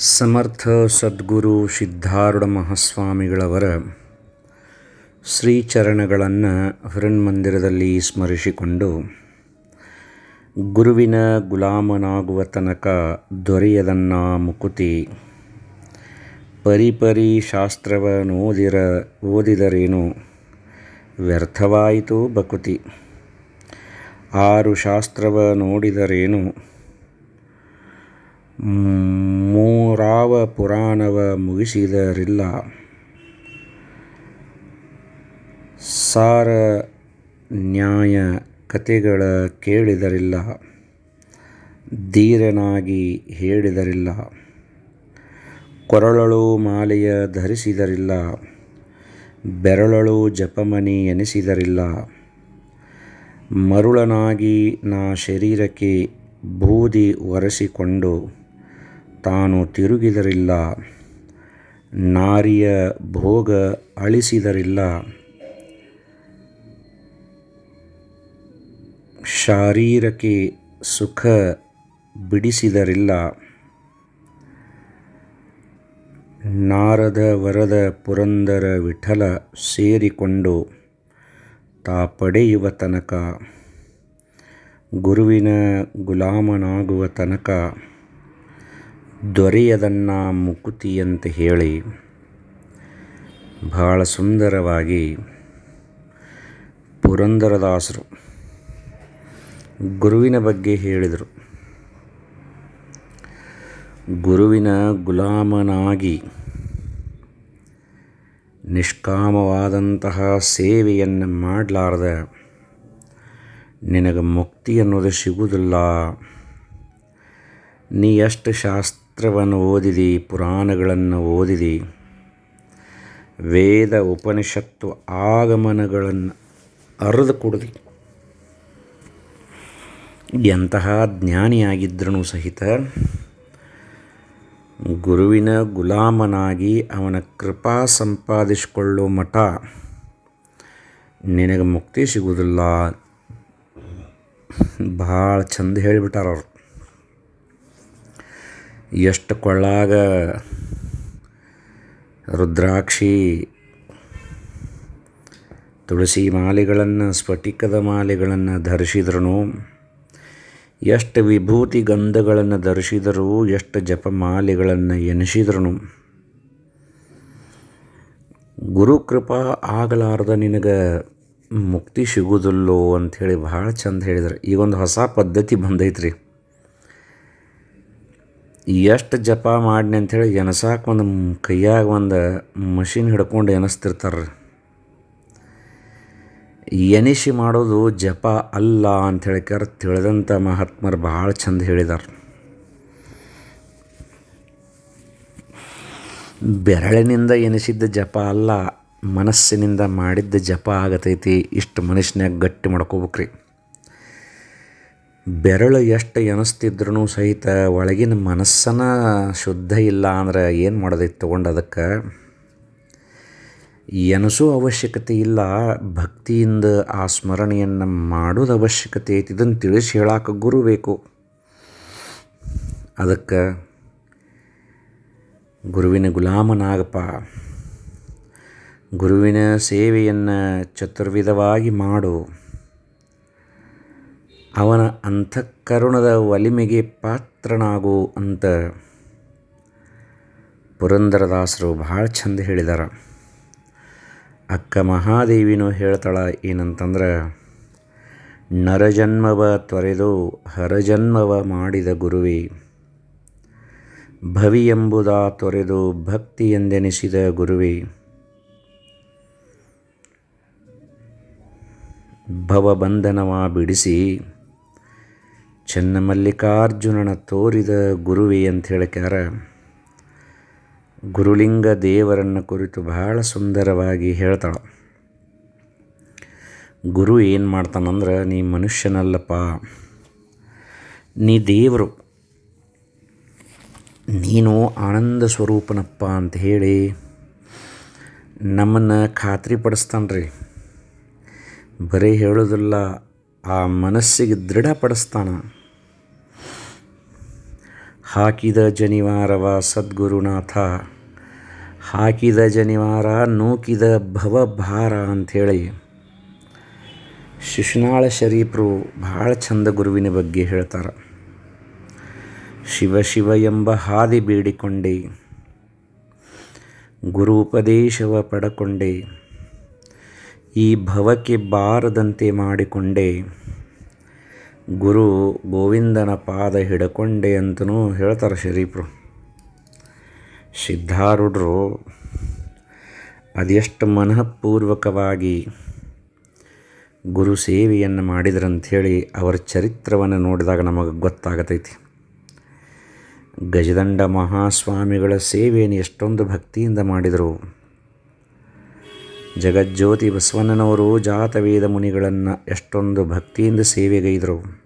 ಸಮರ್ಥ ಸದ್ಗುರು ಸಿದ್ಧಾರೂಢ ಮಹಾಸ್ವಾಮಿಗಳವರ ಶ್ರೀಚರಣಗಳನ್ನು ಹೃನ್ಮಂದಿರದಲ್ಲಿ ಸ್ಮರಿಸಿಕೊಂಡು ಗುರುವಿನ ಗುಲಾಮನಾಗುವ ತನಕ ದೊರೆಯದನ್ನ ಮುಕುತಿ ಪರಿಪರಿ ಶಾಸ್ತ್ರವನ್ನೋದಿರ ಓದಿದರೇನು? ವ್ಯರ್ಥವಾಯಿತು ಬಕುತಿ. ಆರು ಶಾಸ್ತ್ರವ ನೋಡಿದರೇನು? ಮೂರಾವ ಪುರಾಣವ ಮುಗಿಸಿದರಿಲ್ಲ. ಸಾರ ನ್ಯಾಯ ಕತೆಗಳ ಕೇಳಿದರಿಲ್ಲ. ಧೀರನಾಗಿ ಹೇಳಿದರಿಲ್ಲ. ಕೊರಳಳು ಮಾಲೆಯ ಧರಿಸಿದರಿಲ್ಲ. ಬೆರಳಳು ಜಪಮನಿ ಎನಿಸಿದರಿಲ್ಲ. ಮರುಳನಾಗಿ ನಾ ಶರೀರಕ್ಕೆ ಬೂದಿ ಒರೆಸಿಕೊಂಡು ತಾನು ತಿರುಗಿದರಿಲ್ಲ, ನಾರಿಯ ಭೋಗ ಅಳಿಸಿದರಿಲ್ಲ. ಶಾರೀರಕ್ಕೆ ಸುಖ ಬಿಡಿಸಿದರಿಲ್ಲ. ನಾರದ ವರದ ಪುರಂದರ ವಿಠಲ ಸೇರಿಕೊಂಡು ತಾ ಪಡೆಯುವ ತನಕ, ಗುರುವಿನ ಗುಲಾಮನಾಗುವ ತನಕ ದೊರೆಯದನ್ನ ಮುಕುತಿಯಂತ ಹೇಳಿ ಬಹಳ ಸುಂದರವಾಗಿ ಪುರಂದರದಾಸರು ಗುರುವಿನ ಬಗ್ಗೆ ಹೇಳಿದರು. ಗುರುವಿನ ಗುಲಾಮನಾಗಿ ನಿಷ್ಕಾಮವಾದಂತಹ ಸೇವೆಯನ್ನು ಮಾಡಲಾರದ ನಿನಗೆ ಮುಕ್ತಿ ಅನ್ನೋದು ಸಿಗುವುದಿಲ್ಲ ನೀ ಎಷ್ಟು ಶಾಸ್ತ್ರವನ್ನು ಓದಿದಿ, ಪುರಾಣಗಳನ್ನು ಓದಿದಿ, ವೇದ ಉಪನಿಷತ್ತು ಆಗಮನಗಳನ್ನು ಅರಿದು ಕೊಡದಿ. ಎಂತಹ ಜ್ಞಾನಿಯಾಗಿದ್ದರೂ ಸಹಿತ ಗುರುವಿನ ಗುಲಾಮನಾಗಿ ಅವನ ಕೃಪಾ ಸಂಪಾದಿಸಿಕೊಳ್ಳೋ ಮಠ ನಿನಗೆ ಮುಕ್ತಿ ಸಿಗುವುದಿಲ್ಲ. ಭಾಳ ಚಂದ ಹೇಳಿಬಿಟ್ಟಾರ ಅವರು ಎಷ್ಟು ಕೊಳ್ಳಾಗ ರುದ್ರಾಕ್ಷಿ ತುಳಸಿ ಮಾಲೆಗಳನ್ನು, ಸ್ಫಟಿಕದ ಮಾಲೆಗಳನ್ನು ಧರಿಸಿದ್ರು ಎಷ್ಟು ವಿಭೂತಿ ಗಂಧಗಳನ್ನು ಧರಿಸಿದರೂ, ಎಷ್ಟು ಜಪಮಾಲೆಗಳನ್ನು ಎನಿಸಿದ್ರು ಗುರುಕೃಪಾ ಆಗಲಾರ್ದ ನಿನಗೆ ಮುಕ್ತಿ ಸಿಗುವುದಿಲ್ಲೋ ಅಂಥೇಳಿ ಭಾಳ ಚಂದ ಹೇಳಿದ್ರು. ಈಗೊಂದು ಹೊಸ ಪದ್ಧತಿ ಬಂದೈತ್ರಿ. ಎಷ್ಟು ಜಪ ಮಾಡಿನಿ ಅಂಥೇಳಿ ಎನಸಾಕ ಒಂದು ಕೈಯಾಗ ಒಂದು ಮಷಿನ್ ಹಿಡ್ಕೊಂಡು ಎನಿಸ್ತಿರ್ತಾರೆ ಎನಿಸಿ ಮಾಡೋದು ಜಪ ಅಲ್ಲ ಅಂತ ಹೇಳಿಕಾರ ತಿಳಿದಂಥ ಮಹಾತ್ಮರು ಭಾಳ ಚಂದ ಹೇಳಿದಾರೆ. ಬೆರಳಿನಿಂದ ಎನಿಸಿದ್ದ ಜಪ ಅಲ್ಲ, ಮನಸ್ಸಿನಿಂದ ಮಾಡಿದ್ದ ಜಪ ಆಗತೈತಿ, ಇಷ್ಟು ಮನುಷ್ಯನಾಗ ಗಟ್ಟಿ ಮಾಡ್ಕೋಬೇಕ್ರಿ. ಬೆರಳು ಎಷ್ಟು ಎನಿಸ್ತಿದ್ರೂ ಸಹಿತ ಒಳಗಿನ ಮನಸ್ಸನ ಶುದ್ಧ ಇಲ್ಲ ಅಂದ್ರೆ ಏನು ಮಾಡೋದಿತ್ತು ತೊಗೊಂಡು ಅದಕ್ಕೆ? ಎನಸೋ ಅವಶ್ಯಕತೆ ಇಲ್ಲ. ಭಕ್ತಿಯಿಂದ ಆ ಸ್ಮರಣೆಯನ್ನು ಮಾಡೋದು ಅವಶ್ಯಕತೆ ಐತಿ. ಇದನ್ನು ತಿಳಿಸಿ ಹೇಳಕ್ಕೆ ಗುರು ಬೇಕು. ಅದಕ್ಕೆ ಗುರುವಿನ ಗುಲಾಮನಾಗಪ್ಪ. ಗುರುವಿನ ಸೇವೆಯನ್ನು ಚತುರ್ವಿಧವಾಗಿ ಮಾಡು. ಅವನ ಅಂತಃಕರುಣದ ಒಲಿಮೆಗೆ ಪಾತ್ರನಾಗು ಅಂತ ಪುರಂದರದಾಸರು ಭಾಳ ಚಂದ ಹೇಳಿದಾರ. ಅಕ್ಕ ಮಹಾದೇವಿನೂ ಹೇಳ್ತಾಳ ಏನಂತಂದ್ರೆ ನರಜನ್ಮವ ತೊರೆದು ಹರಜನ್ಮವ ಮಾಡಿದ ಗುರುವಿ ಭವಿ ಎಂಬುದ ತೊರೆದು ಭಕ್ತಿ ಎಂದೆನಿಸಿದ ಗುರುವೇ, ಭವಬಂಧನವ ಬಿಡಿಸಿ ಚನ್ನಮಲ್ಲಿಕಾರ್ಜುನನ ತೋರಿದ ಗುರುವಿ ಅಂತ ಹೇಳ್ಕ್ಯಾರ, ಗುರುಲಿಂಗ ದೇವರನ್ನು ಕುರಿತು ಬಹಳ ಸುಂದರವಾಗಿ ಹೇಳ್ತಾಳೆ. ಗುರು ಏನು ಮಾಡ್ತಾನಂದ್ರೆ, ನೀ ಮನುಷ್ಯನಲ್ಲಪ್ಪ, ನೀ ದೇವರು, ನೀನು ಆನಂದ ಸ್ವರೂಪನಪ್ಪ ಅಂತ ಹೇಳಿ ನಮ್ಮನ್ನು ಖಾತ್ರಿ ಪಡಿಸ್ತಾನ್ರಿ. ಬರೀ ಹೇಳೋದಿಲ್ಲ, ಆ ಮನಸ್ಸಿಗೆ ದೃಢಪಡಿಸ್ತಾನ. ಹಾಕಿದ ಜನಿವಾರವ ಸದ್ಗುರುನಾಥ. ಹಾಕಿದ ಜನಿವಾರ ನೂಕಿದ ಭವಭಾರ ಅಂಥೇಳಿ. ಶಿಶುನಾಳ ಶರೀಫರು ಭಾಳ ಚಂದ ಗುರುವಿನ ಬಗ್ಗೆ ಹೇಳ್ತಾರೆ. ಶಿವ ಶಿವ ಎಂಬ ಹಾದಿ ಬೇಡಿಕೊಂಡೆ. ಗುರು ಉಪದೇಶವ ಪಡಕೊಂಡೆ. ಈ ಭವಕ್ಕೆ ಬಾರದಂತೆ ಮಾಡಿಕೊಂಡೆ. ಗುರು ಗೋವಿಂದನ ಪಾದ ಹಿಡ್ಕೊಂಡೆ ಅಂತಲೂ ಹೇಳ್ತಾರೆ ಶರೀಫರು. ಸಿದ್ಧಾರೂಢರು ಅದೆಷ್ಟು ಮನಃಪೂರ್ವಕವಾಗಿ ಗುರು ಸೇವೆಯನ್ನು ಮಾಡಿದ್ರಂಥೇಳಿ ಅವರ ಚರಿತ್ರವನ್ನು ನೋಡಿದಾಗ ನಮಗೆ ಗೊತ್ತಾಗತೈತಿ. ಗಜದಂಡ ಮಹಾಸ್ವಾಮಿಗಳ ಸೇವೆಯನ್ನು ಎಷ್ಟೊಂದು ಭಕ್ತಿಯಿಂದ ಮಾಡಿದರು. ಜಗಜ್ಯೋತಿ ಬಸವಣ್ಣನವರು ಜಾತವೇದ ಮುನಿಗಳನ್ನು ಎಷ್ಟೊಂದು ಭಕ್ತಿಯಿಂದ ಸೇವೆಗೈದರು.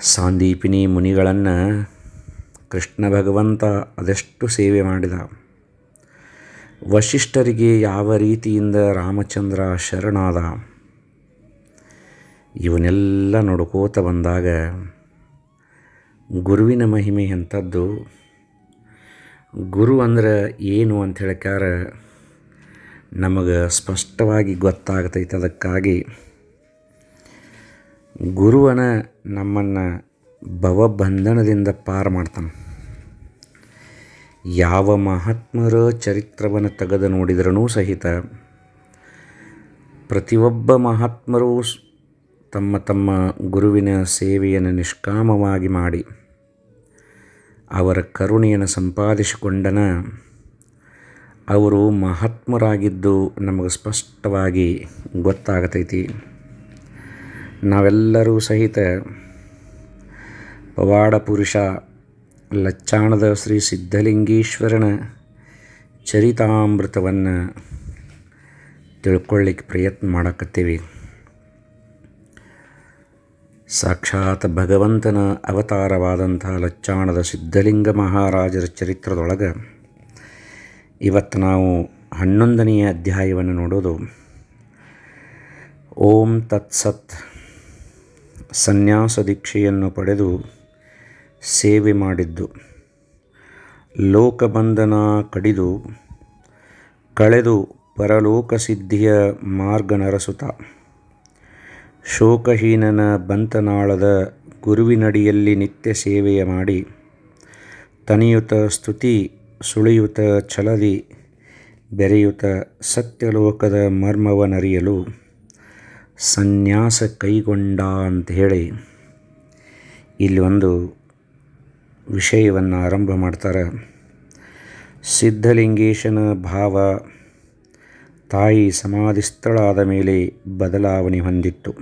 ಸಾಂದೀಪಿನಿ ಮುನಿಗಳನ್ನು ಕೃಷ್ಣ ಭಗವಂತ ಅದೆಷ್ಟು ಸೇವೆ ಮಾಡಿದ. ವಶಿಷ್ಠರಿಗೆ ಯಾವ ರೀತಿಯಿಂದ ರಾಮಚಂದ್ರ ಶರಣಾದ. ಇವನ್ನೆಲ್ಲ ನೋಡ್ಕೋತ ಬಂದಾಗ ಗುರುವಿನ ಮಹಿಮೆ ಎಂಥದ್ದು. ಗುರು ಅಂದ್ರೆ ಏನು ಅಂತ ಹೇಳ್ಕಾರ ನಮಗೆ ಸ್ಪಷ್ಟವಾಗಿ ಗೊತ್ತಾಗ್ತೈತೆ ಅದಕ್ಕಾಗಿ. ಗುರುವನ ನಮ್ಮನ್ನು ಭವಬಂಧನದಿಂದ ಪಾರು ಮಾಡ್ತಾನೆ. ಯಾವ ಮಹಾತ್ಮರ ಚರಿತ್ರವನ್ನು ತೆಗೆದು ನೋಡಿದ್ರೂ ಸಹಿತ ಪ್ರತಿಯೊಬ್ಬ ಮಹಾತ್ಮರು ತಮ್ಮ ತಮ್ಮ ಗುರುವಿನ ಸೇವೆಯನ್ನು ನಿಷ್ಕಾಮವಾಗಿ ಮಾಡಿ ಅವರ ಕರುಣೆಯನ್ನು ಸಂಪಾದಿಸಿಕೊಂಡನ ಅವರು ಮಹಾತ್ಮರಾಗಿದ್ದು ನಮಗೆ ಸ್ಪಷ್ಟವಾಗಿ ಗೊತ್ತಾಗತೈತಿ. ನಾವೆಲ್ಲರೂ ಸಹಿತ ಪವಾಡ ಪುರುಷ ಲಚ್ಚಾಣದ ಶ್ರೀ ಸಿದ್ಧಲಿಂಗೇಶ್ವರನ ಚರಿತಾಮೃತವನ್ನು ತಿಳ್ಕೊಳ್ಳಿಕ್ಕೆ ಪ್ರಯತ್ನ ಮಾಡಕತ್ತೀವಿ. ಸಾಕ್ಷಾತ್ ಭಗವಂತನ ಅವತಾರವಾದಂಥ ಲಚ್ಚಾಣದ ಸಿದ್ಧಲಿಂಗ ಮಹಾರಾಜರ ಚರಿತ್ರದೊಳಗೆ ಇವತ್ತು ನಾವು ಹನ್ನೊಂದನೆಯ ಅಧ್ಯಾಯವನ್ನು ನೋಡೋದು. ಓಂ ತತ್ಸತ್ ಸನ್ಯಾಸ ದೀಕ್ಷೆಯನ್ನು ಪಡೆದು ಸೇವೆ ಮಾಡಿದ್ದು. ಲೋಕಬಂಧನ ಕಡಿದು ಕಳೆದು ಪರಲೋಕ ಸಿದ್ಧಿಯ ಮಾರ್ಗ ನರಸುತ. ಶೋಕಹೀನನ ಬಂತನಾಳದ ಗುರುವಿನಡಿಯಲ್ಲಿ ನಿತ್ಯ ಸೇವೆಯ ಮಾಡಿ ತನಿಯುತ ಸ್ತುತಿ ಸುಳಿಯುತ ಛಲದಿ ಬೆರೆಯುತ ಸತ್ಯಲೋಕದ ಮರ್ಮವನರಿಯಲು ಸನ್ಯಾಸ ಕೈಗೊಂಡ ಅಂತ ಹೇಳಿ ಇಲ್ಲಿ ಒಂದು ವಿಷಯವನ್ನು ಆರಂಭ ಮಾಡ್ತಾರೆ. ಸಿದ್ಧಲಿಂಗೇಶನ ಭಾವ ತಾಯಿ ಸಮಾಧಿಸ್ಥಳಾದ ಮೇಲೆ ಬದಲಾವಣೆ ಹೊಂದಿತ್ತು.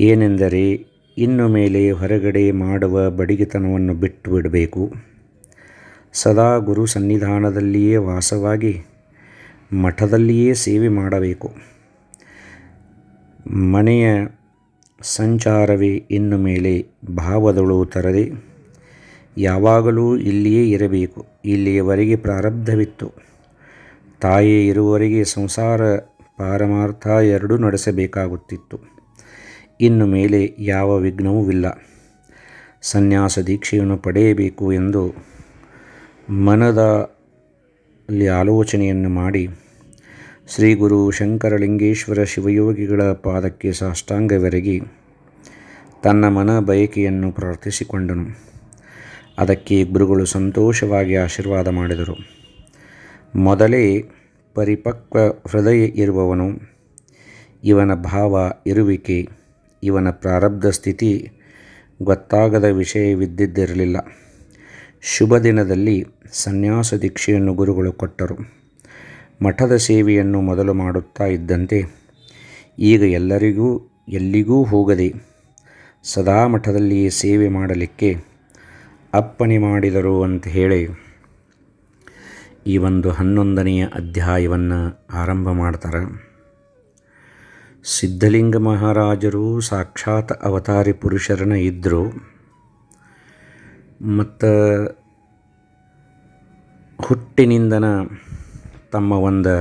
ಏನೆಂದರೆ ಇನ್ನು ಮೇಲೆ ಹೊರಗಡೆ ಮಾಡುವ ಬಡಿಗೆತನವನ್ನು ಬಿಟ್ಟು ಬಿಡಬೇಕು. ಸದಾ ಗುರು ಸನ್ನಿಧಾನದಲ್ಲಿಯೇ ವಾಸವಾಗಿ ಮಠದಲ್ಲಿಯೇ ಸೇವೆ ಮಾಡಬೇಕು. ಮನೆಯ ಸಂಚಾರವೇ ಇನ್ನು ಮೇಲೆ ಭಾವದಳು ತರದೆ ಯಾವಾಗಲೂ ಇಲ್ಲಿಯೇ ಇರಬೇಕು. ಇಲ್ಲಿಯವರೆಗೆ ಪ್ರಾರಬ್ಧವಿತ್ತು. ತಾಯೇ ಇರುವವರೆಗೆ ಸಂಸಾರ ಪಾರಮಾರ್ಥ ಎರಡೂ ನಡೆಸಬೇಕಾಗುತ್ತಿತ್ತು. ಇನ್ನು ಮೇಲೆ ಯಾವ ವಿಘ್ನವೂ ಇಲ್ಲ. ಸನ್ಯಾಸ ದೀಕ್ಷೆಯನ್ನು ಪಡೆಯಬೇಕು ಎಂದು ಮನದಲ್ಲಿ ಆಲೋಚನೆಯನ್ನು ಮಾಡಿ ಶ್ರೀ ಗುರು ಶಂಕರಲಿಂಗೇಶ್ವರ ಶಿವಯೋಗಿಗಳ ಪಾದಕ್ಕೆ ಸಾಷ್ಟಾಂಗವೆರಗಿ ತನ್ನ ಮನ ಬಯಕೆಯನ್ನು ಪ್ರಾರ್ಥಿಸಿಕೊಂಡನು. ಅದಕ್ಕೆ ಗುರುಗಳು ಸಂತೋಷವಾಗಿ ಆಶೀರ್ವಾದ ಮಾಡಿದರು. ಮೊದಲೇ ಪರಿಪಕ್ವ ಹೃದಯ ಇರುವವನು, ಇವನ ಭಾವ ಇರುವಿಕೆ, ಇವನ ಪ್ರಾರಬ್ಧ ಸ್ಥಿತಿ ಗೊತ್ತಾಗದ ವಿಷಯವಿದ್ದಿದ್ದಿರಲಿಲ್ಲ ಶುಭ ದಿನದಲ್ಲಿ ಸನ್ಯಾಸ ದೀಕ್ಷೆಯನ್ನು ಗುರುಗಳು ಕೊಟ್ಟರು. ಮಠದ ಸೇವೆಯನ್ನು ಮೊದಲು ಮಾಡುತ್ತಾ ಇದ್ದಂತೆ ಈಗ ಎಲ್ಲರಿಗೂ ಎಲ್ಲಿಗೂ ಹೋಗದೆ ಸದಾ ಮಠದಲ್ಲಿಯೇ ಸೇವೆ ಮಾಡಲಿಕ್ಕೆ ಅಪ್ಪಣೆ ಮಾಡಿದರು ಅಂತ ಹೇಳಿ ಈ ಒಂದು ಹನ್ನೊಂದನೆಯ ಅಧ್ಯಾಯವನ್ನು ಆರಂಭ ಮಾಡ್ತಾರೆ. ಸಿದ್ಧಲಿಂಗ ಮಹಾರಾಜರು ಸಾಕ್ಷಾತ್ ಅವತಾರಿ ಪುರುಷರನ್ನ ಇದ್ದರು ಮತ್ತು ಹುಟ್ಟಿನಿಂದನ ತಮ್ಮ ಒಂದು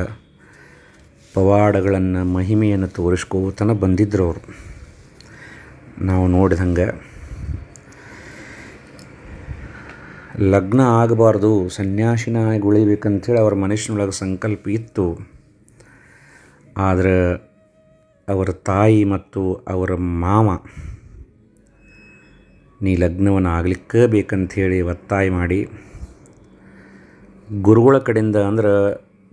ಪವಾಡಗಳನ್ನು, ಮಹಿಮೆಯನ್ನು ತೋರಿಸ್ಕೋತನ ಬಂದಿದ್ದರು ಅವರು. ನಾವು ನೋಡಿದಂಗೆ ಲಗ್ನ ಆಗಬಾರ್ದು ಸನ್ಯಾಸಿನಾಗಿ ಉಳಿಬೇಕಂಥೇಳಿ ಅವ್ರ ಮನುಷ್ಯನೊಳಗೆ ಸಂಕಲ್ಪ ಇತ್ತು. ಆದರೆ ಅವರ ತಾಯಿ ಮತ್ತು ಅವರ ಮಾವ, ನೀ ಲಗ್ನವನ್ನು ಆಗ್ಲಿಕ್ಕೆ ಬೇಕಂಥೇಳಿ ಒತ್ತಾಯ ಮಾಡಿ, ಗುರುಗಳ ಕಡೆಯಿಂದ ಅಂದ್ರೆ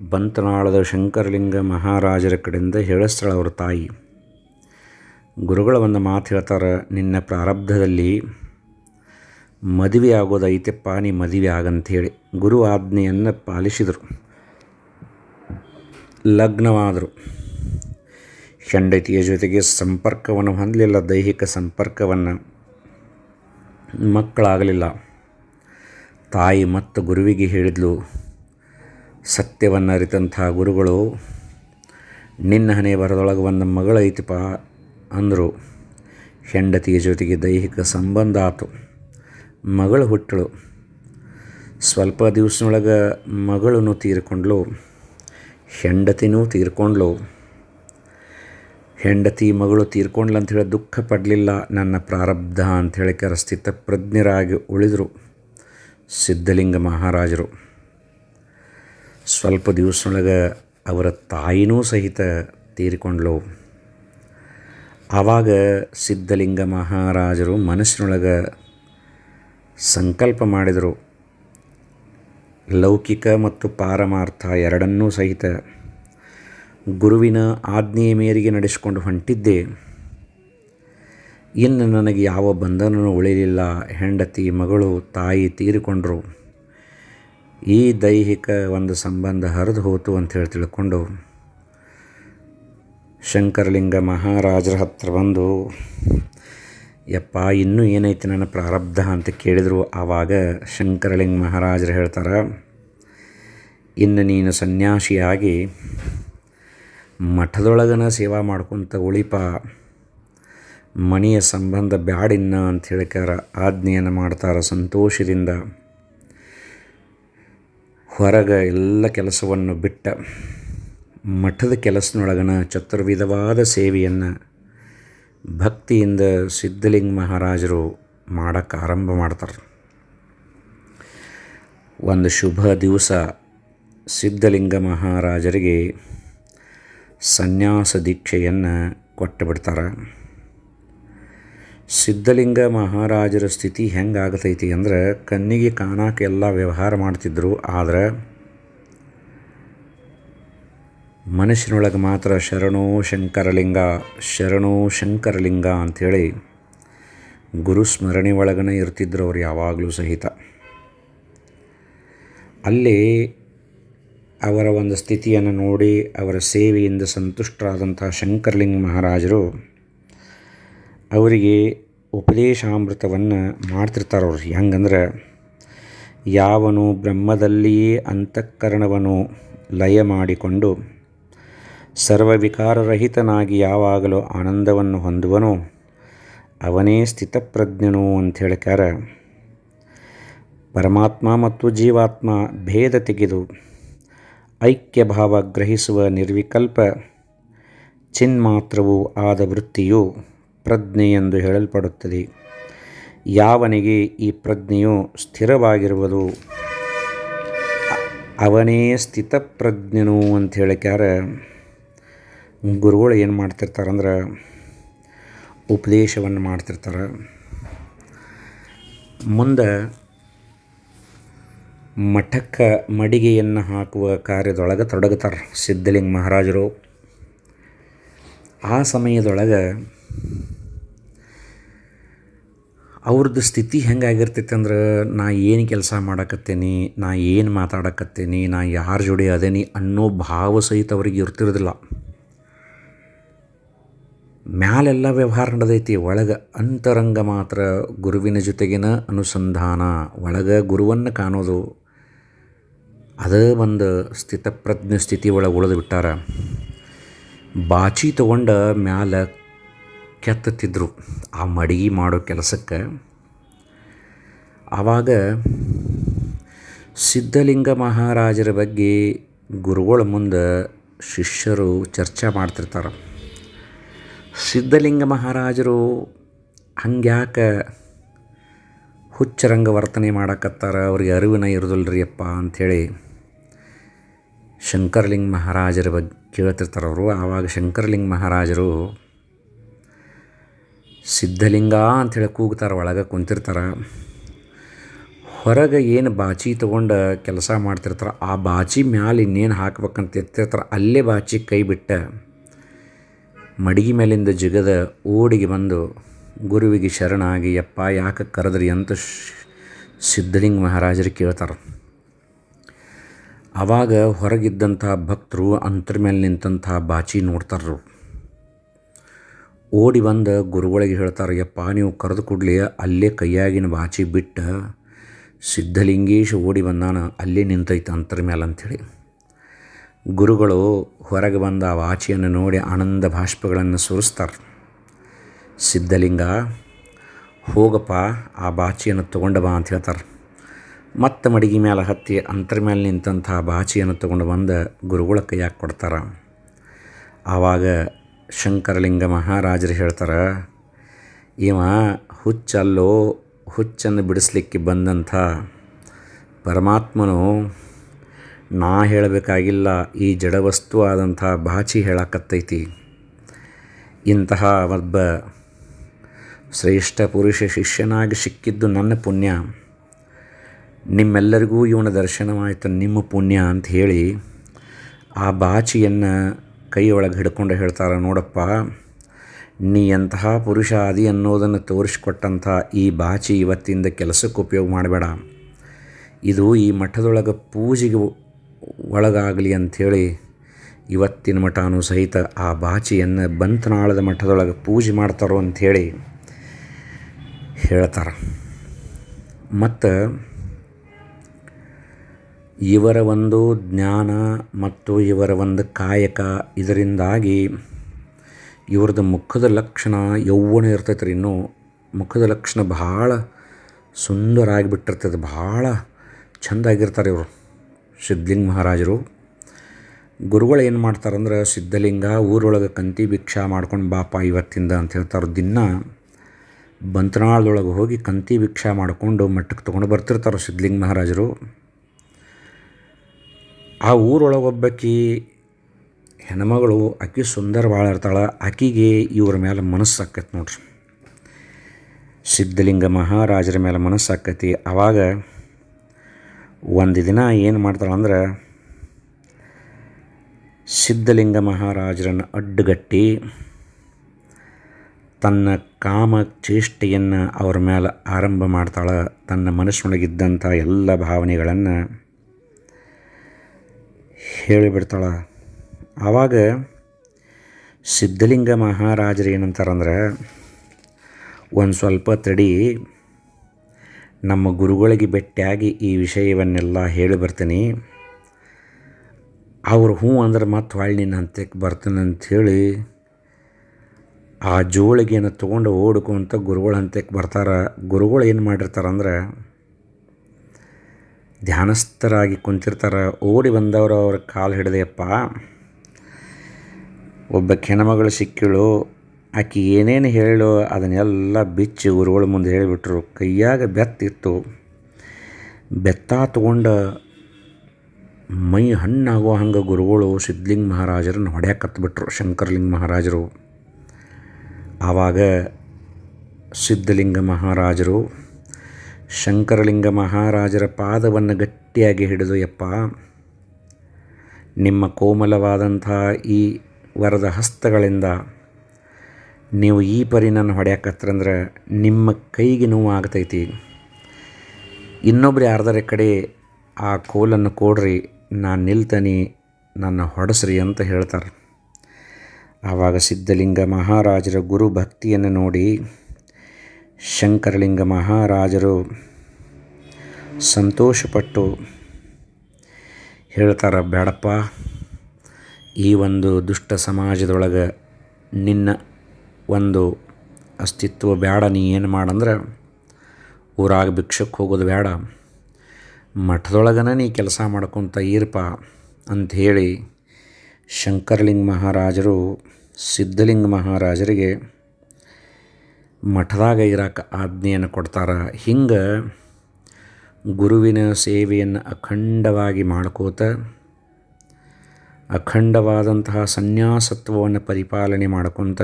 ಬಂತನಾಳದ ಶಂಕರಲಿಂಗ ಮಹಾರಾಜರ ಕಡೆಯಿಂದ ಹೇಳಿಸ್ತಾಳೆ ಅವರ ತಾಯಿ. ಗುರುಗಳ ಒಂದು ಮಾತು ಹೇಳ್ತಾರೆ, ನಿನ್ನ ಪ್ರಾರಬ್ಧದಲ್ಲಿ ಮದುವೆ ಆಗೋದು ಐತೆಪ್ಪ ನೀ ಮದುವೆ ಆಗಂಥೇಳಿ ಗುರು ಆಜ್ಞೆಯನ್ನು ಪಾಲಿಸಿದರು. ಲಗ್ನವಾದರು. ಹೆಂಡತಿಯ ಜೊತೆಗೆ ಸಂಪರ್ಕವನ್ನು ಹೊಂದಲಿಲ್ಲ, ದೈಹಿಕ ಸಂಪರ್ಕವನ್ನು ಮಕ್ಕಳಾಗಲಿಲ್ಲ. ತಾಯಿ ಮತ್ತು ಗುರುವಿಗೆ ಹೇಳಿದ್ಲು ಸತ್ಯವನ್ನು ಅರಿತಂಥ ಗುರುಗಳು, ನಿನ್ನ ಹಣೆ ಬರದೊಳಗೆ ಒಂದು ಮಗಳೈತಿಪ್ಪ ಅಂದರು. ಹೆಂಡತಿಯ ಜೊತೆಗೆ ದೈಹಿಕ ಸಂಬಂಧ ಆತು. ಮಗಳು ಹುಟ್ಟಳು. ಸ್ವಲ್ಪ ದಿವಸನೊಳಗೆ ಮಗಳೂ ತೀರ್ಕೊಂಡ್ಲು. ಹೆಂಡತಿನೂ ತೀರ್ಕೊಂಡ್ಲು. ಹೆಂಡತಿ ಮಗಳು ತೀರ್ಕೊಂಡ್ಲು ಹೇಳಿ ದುಃಖ ಪಡಲಿಲ್ಲ. ನನ್ನ ಪ್ರಾರಬ್ಧ ಅಂಥೇಳಿ ಕರೆಸ್ತಿತ್ತ ಸ್ಥಿತಪ್ರಜ್ಞರಾಗಿ ಉಳಿದರು. ಸಿದ್ಧಲಿಂಗ ಮಹಾರಾಜರು. ಸ್ವಲ್ಪ ದಿವಸದೊಳಗೆ ಅವರ ತಾಯಿನೂ ಸಹಿತ ತೀರಿಕೊಂಡ್ಲು. ಆವಾಗ ಸಿದ್ಧಲಿಂಗ ಮಹಾರಾಜರು ಮನಸ್ಸಿನೊಳಗೆ ಸಂಕಲ್ಪ ಮಾಡಿದರು. ಲೌಕಿಕ ಮತ್ತು ಪಾರಮಾರ್ಥ ಎರಡನ್ನೂ ಸಹಿತ ಗುರುವಿನ ಆಜ್ಞೆಯ ಮೇರೆಗೆ ನಡೆಸಿಕೊಂಡು ಹೊಂಟಿದ್ದೆ. ಇನ್ನು ನನಗೆ ಯಾವ ಬಂಧನವೂ ಉಳಿಲಿಲ್ಲ. ಹೆಂಡತಿ, ಮಗಳು, ತಾಯಿ ತೀರಿಕೊಂಡರು. ಈ ದೈಹಿಕ ಒಂದು ಸಂಬಂಧ ಹರಿದು ಹೋತು ಅಂಥೇಳಿ ತಿಳ್ಕೊಂಡು ಶಂಕರಲಿಂಗ ಮಹಾರಾಜರ ಹತ್ರ ಬಂದು, ಯಪ್ಪ, ಇನ್ನೂ ಏನೈತೆ ನನ್ನ ಪ್ರಾರಬ್ಧ ಅಂತ ಕೇಳಿದರು. ಆವಾಗ ಶಂಕರಲಿಂಗ ಮಹಾರಾಜರು ಹೇಳ್ತಾರೆ, ಇನ್ನು ನೀನು ಸನ್ಯಾಸಿಯಾಗಿ ಮಠದೊಳಗನ ಸೇವಾ ಮಾಡ್ಕೊಂತ ಉಳಿಪ. ಮನೆಯ ಸಂಬಂಧ ಬ್ಯಾಡಿನ್ನ ಅಂತ ಹೇಳಿಕಾರ ಆಜ್ಞೆಯನ್ನು ಮಾಡ್ತಾರೆ ಸಂತೋಷದಿಂದ. ಹೊರಗೆ ಎಲ್ಲ ಕೆಲಸವನ್ನು ಬಿಟ್ಟ ಮಠದ ಕೆಲಸನೊಳಗನ ಚತುರ್ವಿಧವಾದ ಸೇವೆಯನ್ನು ಭಕ್ತಿಯಿಂದ ಸಿದ್ಧಲಿಂಗ ಮಹಾರಾಜರು ಮಾಡಕ್ಕೆ ಆರಂಭ ಮಾಡ್ತಾರೆ. ಒಂದು ಶುಭ ದಿವಸ ಸಿದ್ಧಲಿಂಗ ಮಹಾರಾಜರಿಗೆ ಸನ್ಯಾಸ ದೀಕ್ಷೆಯನ್ನು ಕೊಟ್ಟು ಬಿಡ್ತಾರೆ. ಸಿದ್ಧಲಿಂಗ ಮಹಾರಾಜರ ಸ್ಥಿತಿ ಹೆಂಗಾಗತೈತಿ ಅಂದ್ರೆ ಕಣ್ಣಿಗೆ ಕಾಣಕ್ಕೆ ಎಲ್ಲ ವ್ಯವಹಾರ ಮಾಡ್ತಿದ್ದರು ಆದರೆ ಮನುಷ್ಯನೊಳಗೆ ಮಾತ್ರ ಶರಣೋ ಶಂಕರಲಿಂಗ ಶರಣೋ ಶಂಕರಲಿಂಗ ಅಂಥೇಳಿ ಗುರು ಸ್ಮರಣೆ ಒಳಗನೆ ಇರ್ತಿದ್ರು ಅವ್ರು ಯಾವಾಗಲೂ ಸಹಿತ. ಅಲ್ಲಿ ಅವರ ಒಂದು ಸ್ಥಿತಿಯನ್ನು ನೋಡಿ ಅವರ ಸೇವೆಯಿಂದ ಸಂತುಷ್ಟರಾದಂಥ ಶಂಕರಲಿಂಗ ಮಹಾರಾಜರು ಅವರಿಗೆ ಉಪದೇಶಾಮೃತವನ್ನು ಮಾಡ್ತಿರ್ತಾರೆ ಅವ್ರು. ಹೆಂಗಂದ್ರೆ, ಯಾವನು ಬ್ರಹ್ಮದಲ್ಲಿಯೇ ಅಂತಃಕರಣವನ್ನು ಲಯ ಮಾಡಿಕೊಂಡು ಸರ್ವವಿಕಾರರಹಿತನಾಗಿ ಯಾವಾಗಲೂ ಆನಂದವನ್ನು ಹೊಂದುವನೋ, ಅವನೇ ಸ್ಥಿತಪ್ರಜ್ಞನು ಅಂತ ಹೇಳ್ಕಾರ ಪರಮಾತ್ಮ ಮತ್ತು ಜೀವಾತ್ಮ ಭೇದ ತೆಗೆದು ಐಕ್ಯ ಭಾವ ಗ್ರಹಿಸುವ ನಿರ್ವಿಕಲ್ಪ ಚಿನ್ಮಾತ್ರವೂ ಆದ ವೃತ್ತಿಯು ಪ್ರಜ್ಞೆ ಎಂದು ಹೇಳಲ್ಪಡುತ್ತದೆ. ಯಾವನಿಗೆ ಈ ಪ್ರಜ್ಞೆಯು ಸ್ಥಿರವಾಗಿರುವುದು, ಅವನೇ ಸ್ಥಿತಪ್ರಜ್ಞನು ಅಂತ ಹೇಳಿಕ್ಯಾರ. ಗುರುಗಳು ಏನು ಮಾಡ್ತಿರ್ತಾರಂದ್ರೆ ಉಪದೇಶವನ್ನು ಮಾಡ್ತಿರ್ತಾರೆ. ಮುಂದೆ ಮಠಕ್ಕೆ ಮಡಿಗೆಯನ್ನು ಹಾಕುವ ಕಾರ್ಯದೊಳಗೆ ತೊಡಗುತ್ತಾರೆ ಸಿದ್ಧಲಿಂಗ ಮಹಾರಾಜರು. ಆ ಸಮಯದೊಳಗೆ ಅವ್ರದ್ದು ಸ್ಥಿತಿ ಹೆಂಗಾಗಿರ್ತೈತೆ ಅಂದ್ರೆ, ನಾ ಏನು ಕೆಲಸ ಮಾಡಕತ್ತೇನಿ, ನಾ ಏನು ಮಾತಾಡಕತ್ತೇನಿ, ನಾ ಯಾರ ಜೋಡಿ ಅದೇನಿ ಅನ್ನೋ ಭಾವ ಸಹಿತ ಅವ್ರಿಗೆ ಇರ್ತಿರೋದಿಲ್ಲ. ಮ್ಯಾಲೆಲ್ಲ ವ್ಯವಹಾರ ನಡೆದೈತಿ, ಒಳಗೆ ಅಂತರಂಗ ಮಾತ್ರ ಗುರುವಿನ ಜೊತೆಗಿನ ಅನುಸಂಧಾನ, ಒಳಗೆ ಗುರುವನ್ನು ಕಾಣೋದು. ಅದೇ ಒಂದು ಸ್ಥಿತಪ್ರಜ್ಞ ಸ್ಥಿತಿ ಒಳಗೆ ಉಳಿದು ಬಿಟ್ಟಾರ. ಬಾಚಿ ತಗೊಂಡ ಮ್ಯಾಲ ಕೆತ್ತತಿದ್ರು ಆ ಮಡಗಿ ಮಾಡೋ ಕೆಲಸಕ್ಕೆ ಆವಾಗ ಸಿದ್ಧಲಿಂಗ ಮಹಾರಾಜರ ಬಗ್ಗೆ ಗುರುಗಳ ಮುಂದೆ ಶಿಷ್ಯರು ಚರ್ಚೆ ಮಾಡ್ತಿರ್ತಾರೆ. ಸಿದ್ಧಲಿಂಗ ಮಹಾರಾಜರು ಹಂಗ್ಯಾಕೆ ಹುಚ್ಚರಂಗ ವರ್ತನೆ ಮಾಡಕತ್ತಾರ, ಅವ್ರಿಗೆ ಅರಿವಿನ ಇರೋದಿಲ್ರಿ ಅಪ್ಪ ಅಂಥೇಳಿ ಶಂಕರಲಿಂಗ ಮಹಾರಾಜರ ಬಗ್ಗೆ ಕೇಳ್ತಿರ್ತಾರೆ ಅವರು. ಆವಾಗ ಶಂಕರಲಿಂಗ ಮಹಾರಾಜರು ಸಿದ್ಧಲಿಂಗ ಅಂಥೇಳಿ ಕೂಗ್ತಾರೆ, ಒಳಗೆ ಕುಂತಿರ್ತಾರೆ. ಹೊರಗೆ ಏನು ಬಾಚಿ ತೊಗೊಂಡು ಕೆಲಸ ಮಾಡ್ತಿರ್ತಾರೆ, ಆ ಬಾಚಿ ಮ್ಯಾಲೆ ಇನ್ನೇನು ಹಾಕ್ಬೇಕಂತ ಎತ್ತಿರ್ತಾರೆ, ಅಲ್ಲೇ ಬಾಚಿ ಕೈ ಬಿಟ್ಟ ಮಡಿಗೆ ಮೇಲಿಂದ ಜಿಗದ ಓಡಿಗೆ ಬಂದು ಗುರುವಿಗೆ ಶರಣಾಗಿ, ಯಪ್ಪ, ಯಾಕೆ ಕರೆದ್ರಿ? ಅಂತ ಸಿದ್ಧಲಿಂಗ ಮಹಾರಾಜರು ಕೇಳ್ತಾರೆ. ಆವಾಗ ಹೊರಗಿದ್ದಂಥ ಭಕ್ತರು ಅಂತರ ಮೇಲೆ ನಿಂತಂಥ ಬಾಚಿ ನೋಡ್ತಾರ್ರು. ಓಡಿ ಬಂದು ಗುರುಗಳಿಗೆ ಹೇಳ್ತಾರೆ, ಯಪ್ಪ, ನೀವು ಕರೆದು ಕೂಡಲೇ ಅಲ್ಲೇ ಕೈಯಾಗಿನ ಬಾಚಿ ಬಿಟ್ಟು ಸಿದ್ಧಲಿಂಗೇಶ್ ಓಡಿ ಬಂದಾನ, ಅಲ್ಲೇ ನಿಂತೈತೆ ಅಂತರ ಮೇಲೆ ಅಂಥೇಳಿ. ಗುರುಗಳು ಹೊರಗೆ ಬಂದ ಆ ವಾಚಿಯನ್ನು ನೋಡಿ ಆನಂದ ಭಾಷ್ಪಗಳನ್ನು ಸುರಿಸ್ತಾರೆ. ಸಿದ್ಧಲಿಂಗ, ಹೋಗಪ್ಪ, ಆ ಬಾಚಿಯನ್ನು ತೊಗೊಂಡು ಬಾ ಅಂತ ಹೇಳ್ತಾರೆ. ಮತ್ತೆ ಮಡಿಗೆ ಮೇಲೆ ಹತ್ತಿ ಅಂತರ ಮೇಲೆ ನಿಂತಹ ಬಾಚಿಯನ್ನು ತೊಗೊಂಡು ಬಂದು ಗುರುಗಳ ಕೈಯಾಗಿ ಕೊಡ್ತಾರೆ. ಆವಾಗ ಶಂಕರಲಿಂಗ ಮಹಾರಾಜರು ಹೇಳ್ತಾರೆ, ಇವ ಹುಚ್ಚಲ್ಲೋ ಹುಚ್ಚನ್ನು ಬಿಡಿಸ್ಲಿಕ್ಕೆ ಬಂದಂಥ ಪರಮಾತ್ಮನು ನಾ ಹೇಳಬೇಕಾಗಿಲ್ಲ, ಈ ಜಡವಸ್ತು ಆದಂಥ ಬಾಚಿ ಹೇಳಕತ್ತೈತಿ. ಇಂತಹ ಒಬ್ಬ ಶ್ರೇಷ್ಠ ಪುರುಷ ಶಿಷ್ಯನಾಗಿ ಸಿಕ್ಕಿದ್ದು ನನ್ನ ಪುಣ್ಯ. ನಿಮ್ಮೆಲ್ಲರಿಗೂ ಇವನ ದರ್ಶನವಾಯಿತು, ನಿಮ್ಮ ಪುಣ್ಯ ಅಂತ ಹೇಳಿ ಆ ಬಾಚಿಯನ್ನು ಕೈಯೊಳಗೆ ಹಿಡ್ಕೊಂಡು ಹೇಳ್ತಾರೆ, ನೋಡಪ್ಪ ನೀ ಎಂತಹ ಪುರುಷ ಆದಿ ಅನ್ನೋದನ್ನು ತೋರಿಸ್ಕೊಟ್ಟಂಥ ಈ ಬಾಚಿ ಇವತ್ತಿಂದ ಕೆಲಸಕ್ಕೆ ಉಪಯೋಗ ಮಾಡಬೇಡ. ಇದು ಈ ಮಠದೊಳಗೆ ಪೂಜೆಗೆ ಒಳಗಾಗಲಿ ಅಂಥೇಳಿ ಇವತ್ತಿನ ಮಠನೂ ಸಹಿತ ಆ ಬಾಚಿಯನ್ನು ಬಂತನಾಳದ ಮಠದೊಳಗೆ ಪೂಜೆ ಮಾಡ್ತಾರೋ ಅಂಥೇಳಿ ಹೇಳ್ತಾರೆ. ಮತ್ತು ಇವರ ಒಂದು ಜ್ಞಾನ ಮತ್ತು ಇವರ ಒಂದು ಕಾಯಕ ಇದರಿಂದಾಗಿ ಇವ್ರದ್ದು ಮುಖದ ಲಕ್ಷಣ ಯೌವನ ಇರ್ತೈತೆ ರೀ ಇನ್ನೂ. ಮುಖದ ಲಕ್ಷಣ ಭಾಳ ಸುಂದರ ಆಗಿಬಿಟ್ಟಿರ್ತದೆ ಭಾಳ ಚೆಂದಾಗಿರ್ತಾರೆ ಇವರು, ಸಿದ್ಧಲಿಂಗ ಮಹಾರಾಜರು. ಗುರುಗಳು ಏನು ಮಾಡ್ತಾರಂದ್ರೆ ಸಿದ್ಧಲಿಂಗ ಊರೊಳಗೆ ಕಂತಿ ಭಿಕ್ಷಾ ಮಾಡ್ಕೊಂಡು ಬಾಪ ಇವತ್ತಿಂದ ಅಂತ ಹೇಳ್ತಾರೆ. ದಿನ ಬಂತನಾಳದೊಳಗೆ ಹೋಗಿ ಕಂತಿ ಭಿಕ್ಷಾ ಮಾಡಿಕೊಂಡು ಮಟ್ಟಕ್ಕೆ ತೊಗೊಂಡು ಬರ್ತಿರ್ತಾರೆ ಸಿದ್ಧಲಿಂಗ ಮಹಾರಾಜರು. ಆ ಊರೊಳಗೊಬ್ಬಾಕಿ ಹೆಣ್ಮಗಳು ಆಕಿ ಸುಂದರ ಭಾಳ ಇರ್ತಾಳೆ ಆಕಿಗೆ ಇವ್ರ ಮೇಲೆ ಮನಸ್ಸು ಆಕೈತೆ ನೋಡ್ರಿ. ಸಿದ್ಧಲಿಂಗ ಮಹಾರಾಜರ ಮೇಲೆ ಮನಸ್ಸು ಆಕೈತಿ ಆವಾಗ ಒಂದು ದಿನ ಏನು ಮಾಡ್ತಾಳಂದ್ರೆ ಸಿದ್ಧಲಿಂಗ ಮಹಾರಾಜರನ್ನು ಅಡ್ಡುಗಟ್ಟಿ ತನ್ನ ಕಾಮ ಚೇಷ್ಟೆಯನ್ನು ಅವರ ಮೇಲೆ ಆರಂಭ ಮಾಡ್ತಾಳೆ. ತನ್ನ ಮನಸ್ಸಿನೊಳಗಿದ್ದಂಥ ಎಲ್ಲ ಭಾವನೆಗಳನ್ನು ಹೇಳಿಬಿಡ್ತಾಳೆ ಆವಾಗ ಸಿದ್ಧಲಿಂಗ ಮಹಾರಾಜರು ಏನಂತಾರಂದ್ರೆ, ಒಂದು ಸ್ವಲ್ಪ ತಡಿ ನಮ್ಮ ಗುರುಗಳಿಗೆ ಭೇಟಿಯಾಗಿ ಈ ವಿಷಯವನ್ನೆಲ್ಲ ಹೇಳಿ ಬರ್ತೀನಿ. ಅವ್ರು ಹ್ಞೂ ಅಂದ್ರೆ ಮತ್ತೆ ಹೊಳ್ಳಿ ನಿನ್ನ ಹಂತಕ್ಕೆ ಬರ್ತೀನಿ ಅಂಥೇಳಿ ಆ ಜೋಳಿಗೆಯನ್ನು ತೊಗೊಂಡು ಓಡ್ಕೊಂತ ಗುರುಗಳ ಹಂತಕ್ಕೆ ಬರ್ತಾರೆ. ಗುರುಗಳು ಏನು ಮಾಡಿರ್ತಾರಂದ್ರೆ ಧ್ಯಾನಸ್ಥರಾಗಿ ಕುಂತಿರ್ತಾರೆ, ಓಡಿ ಬಂದವರು ಅವ್ರ ಕಾಲು ಹಿಡಿದೆಯಪ್ಪ. ಒಬ್ಬ ಹೆಣ್ಮಗಳು ಸಿಕ್ಕಿಳು, ಆಕೆ ಏನೇನು ಹೇಳು ಅದನ್ನೆಲ್ಲ ಬಿಚ್ಚಿ ಗುರುಗಳ ಮುಂದೆ ಹೇಳಿಬಿಟ್ರು. ಕೈಯಾಗ ಬೆತ್ತಿತ್ತು ಬೆತ್ತ ತಗೊಂಡು ಮೈ ಹಣ್ಣಾಗೋ ಹಂಗೆ ಗುರುಗಳು ಸಿದ್ಧಲಿಂಗ ಮಹಾರಾಜರನ್ನು ಹೊಡ್ಯಾಕತ್ಬಿಟ್ರು ಶಂಕರಲಿಂಗ ಮಹಾರಾಜರು. ಆವಾಗ ಸಿದ್ಧಲಿಂಗ ಮಹಾರಾಜರು ಶಂಕರಲಿಂಗ ಮಹಾರಾಜರ ಪಾದವನ್ನು ಗಟ್ಟಿಯಾಗಿ ಹಿಡಿದು, ಯಪ್ಪ, ನಿಮ್ಮ ಕೋಮಲವಾದಂಥ ಈ ವರದ ಹಸ್ತಗಳಿಂದ ನೀವು ಈ ಪರಿ ನನ್ನ ಹೊಡ್ಯಾಕತ್ರಂದ್ರೆ ನಿಮ್ಮ ಕೈಗೆ ನೋವು ಆಗ್ತೈತಿ. ಇನ್ನೊಬ್ರು ಯಾರ್ದಾರ ಕಡೆ ಆ ಕೋಲನ್ನು ಕೊಡ್ರಿ, ನಾನು ನಿಲ್ತನಿ, ನನ್ನ ಹೊಡೆಸ್ರಿ ಅಂತ ಹೇಳ್ತಾರೆ. ಆವಾಗ ಸಿದ್ಧಲಿಂಗ ಮಹಾರಾಜರ ಗುರು ಭಕ್ತಿಯನ್ನು ನೋಡಿ ಶಂಕರಲಿಂಗ ಮಹಾರಾಜರು ಸಂತೋಷಪಟ್ಟು ಹೇಳ್ತಾರೆ ಬೇಡಪ್ಪ ಈ ಒಂದು ದುಷ್ಟ ಸಮಾಜದೊಳಗೆ ನಿನ್ನ ಒಂದು ಅಸ್ತಿತ್ವ ಬೇಡ ನೀ ಏನು ಮಾಡಂದ್ರೆ ಊರಾಗ ಭಿಕ್ಷಕ್ಕೆ ಹೋಗೋದು ಬೇಡ ಮಠದೊಳಗನ ನೀ ಕೆಲಸ ಮಾಡ್ಕೊತ ಇರಪ್ಪ ಅಂಥೇಳಿ ಶಂಕರಲಿಂಗ ಮಹಾರಾಜರು ಸಿದ್ಧಲಿಂಗ ಮಹಾರಾಜರಿಗೆ ಮಠದಾಗ ಇರಕ್ಕೆ ಆಜ್ಞೆಯನ್ನು ಕೊಡ್ತಾರೆ. ಹಿಂಗೆ ಗುರುವಿನ ಸೇವೆಯನ್ನು ಅಖಂಡವಾಗಿ ಮಾಡ್ಕೋತ, ಅಖಂಡವಾದಂತಹ ಸನ್ಯಾಸತ್ವವನ್ನು ಪರಿಪಾಲನೆ ಮಾಡ್ಕೊತ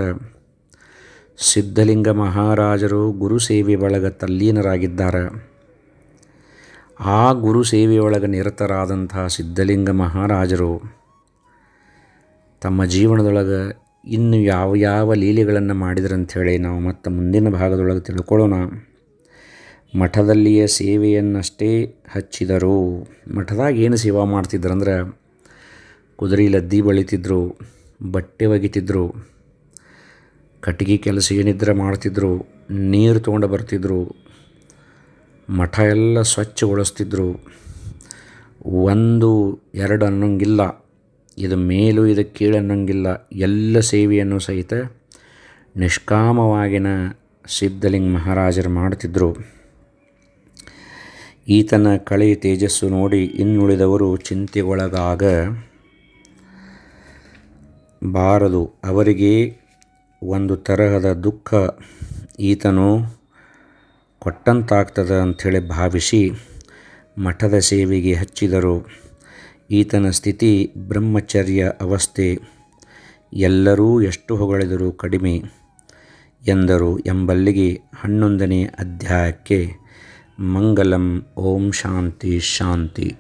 ಸಿದ್ಧಲಿಂಗ ಮಹಾರಾಜರು ಗುರು ಸೇವೆ ಒಳಗೆ ತಲ್ಲೀನರಾಗಿದ್ದಾರೆ. ಆ ಗುರು ಸೇವೆಯೊಳಗೆ ನಿರತರಾದಂತಹ ಸಿದ್ಧಲಿಂಗ ಮಹಾರಾಜರು ತಮ್ಮ ಜೀವನದೊಳಗೆ ಇನ್ನು ಯಾವ ಯಾವ ಲೀಲೆಗಳನ್ನು ಮಾಡಿದ್ರಂಥೇಳಿ ನಾವು ಮತ್ತೆ ಮುಂದಿನ ಭಾಗದೊಳಗೆ ತಿಳ್ಕೊಳ್ಳೋಣ. ಮಠದಲ್ಲಿಯ ಸೇವೆಯನ್ನಷ್ಟೇ ಹಚ್ಚಿದರು. ಮಠದಾಗ ಏನು ಸೇವಾ ಮಾಡ್ತಿದ್ರಂದ್ರೆ ಕುದುರೆ ಲದ್ದಿ ಬಳಿತಿದ್ರು, ಬಟ್ಟೆ ಒಗಿತಿದ್ರು, ಕಟ್ಟಿಗೆ ಕೆಲಸ ಏನಿದ್ರೆ ಮಾಡ್ತಿದ್ರು, ನೀರು ತೊಗೊಂಡು ಬರ್ತಿದ್ರು, ಮಠ ಎಲ್ಲ ಸ್ವಚ್ಛಗೊಳಿಸ್ತಿದ್ರು. ಒಂದು, ಎರಡು ಅನ್ನೋಂಗಿಲ್ಲ. ಇದು ಮೇಲೂ ಇದು ಕೀಳು ಅನ್ನೋಂಗಿಲ್ಲ ಎಲ್ಲ ಸೇವೆಯನ್ನು ಸಹಿತ ನಿಷ್ಕಾಮವಾಗಿನ ಸಿದ್ಧಲಿಂಗ ಮಹಾರಾಜರು ಮಾಡ್ತಿದ್ದರು ಈತನ ಕಳೆ ತೇಜಸ್ಸು ನೋಡಿ ಇನ್ನುಳಿದವರು ಚಿಂತೆಗೊಳಗಾಗ ಬಾರದು. ಅವರಿಗೆ ಒಂದು ತರಹದ ದುಃಖ ಈತನು ಕೊಟ್ಟಂತಾಗ್ತದೆ ಅಂಥೇಳಿ ಭಾವಿಸಿ ಮಠದ ಸೇವೆಗೆ ಹಚ್ಚಿದರು. ಈತನ ಸ್ಥಿತಿ ಬ್ರಹ್ಮಚರ್ಯ ಅವಸ್ಥೆ. ಎಲ್ಲರೂ ಎಷ್ಟು ಹೊಗಳಿದರೂ ಕಡಿಮೆ ಎಂದರು ಎಂಬಲ್ಲಿಗೆ ಹನ್ನೊಂದನೇ ಅಧ್ಯಾಯಕ್ಕೆ ಮಂಗಲಂ ಓಂ ಶಾಂತಿ ಶಾಂತಿ.